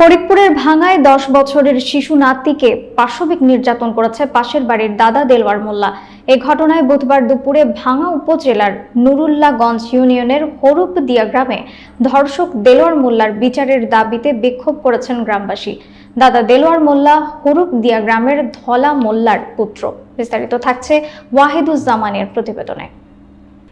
ফরিদপুরের ভাঙায় দশ বছরের শিশু নাতিকে পাশবিক নির্যাতন করেছে পাশের বাড়ির দাদা দেলওয়ার মোল্লা। এ ঘটনায় বুধবার দুপুরে ভাঙা উপজেলার নুরুল্লাগঞ্জ ইউনিয়নের হরুপদিয়া গ্রামে ধর্ষক দেলোয়ার মোল্লার বিচারের দাবিতে বিক্ষোভ করেছেন গ্রামবাসী। দাদা দেলোয়ার মোল্লা হরুপদিয়া গ্রামের ধলা মোল্লার পুত্র। বিস্তারিত থাকছে ওয়াহিদুজ্জামানের প্রতিবেদনে।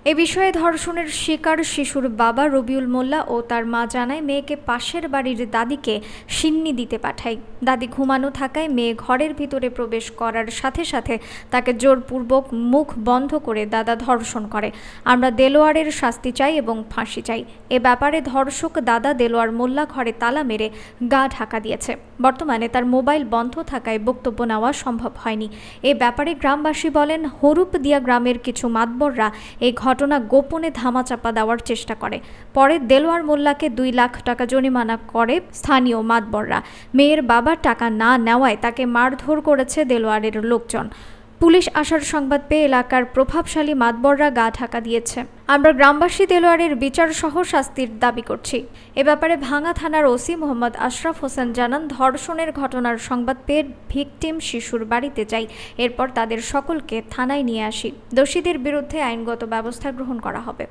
এ বিষয়ে ধর্ষণের শিকার শিশুর বাবা রবিউল মোল্লা ও তার মা জানায়, মেয়েকে পাশের বাড়ির দাদিকে সিন্নি দিতে পাঠায়। দাদি ঘুমানো থাকায় মেয়ে ঘরের ভিতরে প্রবেশ করার সাথে সাথে তাকে জোরপূর্বক মুখ বন্ধ করে দাদা ধর্ষণ করে। আমরা দেলোয়ারের শাস্তি চাই এবং ফাঁসি চাই। এ ব্যাপারে ধর্ষক দাদা দেলোয়ার মোল্লা ঘরে তালা মেরে গা ঢাকা দিয়েছে। বর্তমানে তার মোবাইল বন্ধ থাকায় বক্তব্য নেওয়া সম্ভব হয়নি। এ ব্যাপারে গ্রামবাসী বলেন, হরুপদিয়া গ্রামের কিছু মাতবররা এই ঘটনা গোপনে ধামাচাপা দেওয়ার চেষ্টা করে। পরে দেলোয়ার মোল্লাকে দুই লাখ টাকা জরিমানা করে স্থানীয় মাতবররা। মেয়ের বাবার টাকা না নেওয়ায় তাকে মারধর করেছে দেলোয়ারের লোকজন। পুলিশ আসার সংবাদ পেয়ে এলাকার প্রভাবশালী মাতবররা গা ঢাকা দিয়েছে। আমরা গ্রামবাসী দেলোয়ারের বিচার সহ শাস্তির দাবি করছি। এ ব্যাপারে ভাঙা থানার ওসি মোহাম্মদ আশরাফ হোসেন জানান, ধর্ষণের ঘটনার সংবাদ পেয়ে ভিকটিম শিশুর বাড়িতে যাই। এরপর তাদের সকলকে থানায় নিয়ে আসি। দোষীদের বিরুদ্ধে আইনগত ব্যবস্থা গ্রহণ করা হবে।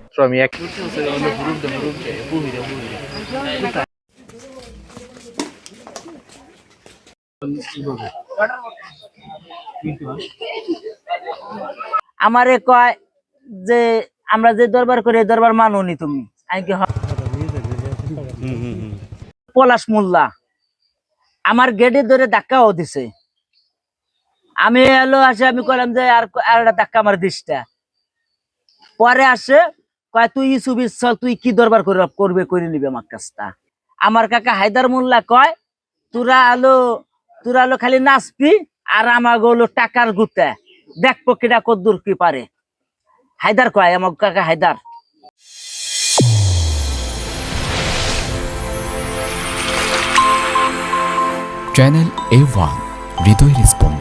আমারে কয় যে, আমরা যে দরবার করি দরবার মানোনি তুমি। পলাশ মোল্লা, আমার গেটে ধরে ধাক্কাও দিছে। আমি এলো আসে, আমি কইলাম যে, আর একটা ধাক্কা আমার দিসটা। পরে আসে, কয়, তুই ইসুব ইচ্ছা তুই কি দরবার করে করবে করে নিবে আমার কাছটা আমার কাকা হায়দার মোল্লা কয়, তোরা আলো তোরা খালি নাচবি আর আমার হলো টাকার গুতে। দেখ পক্ষীটা কদ্দুর কি পারে। হায়দার কয় আমার কাকা হায়দার। চ্যানেল এ ওয়ান হৃদয় স্পর্শ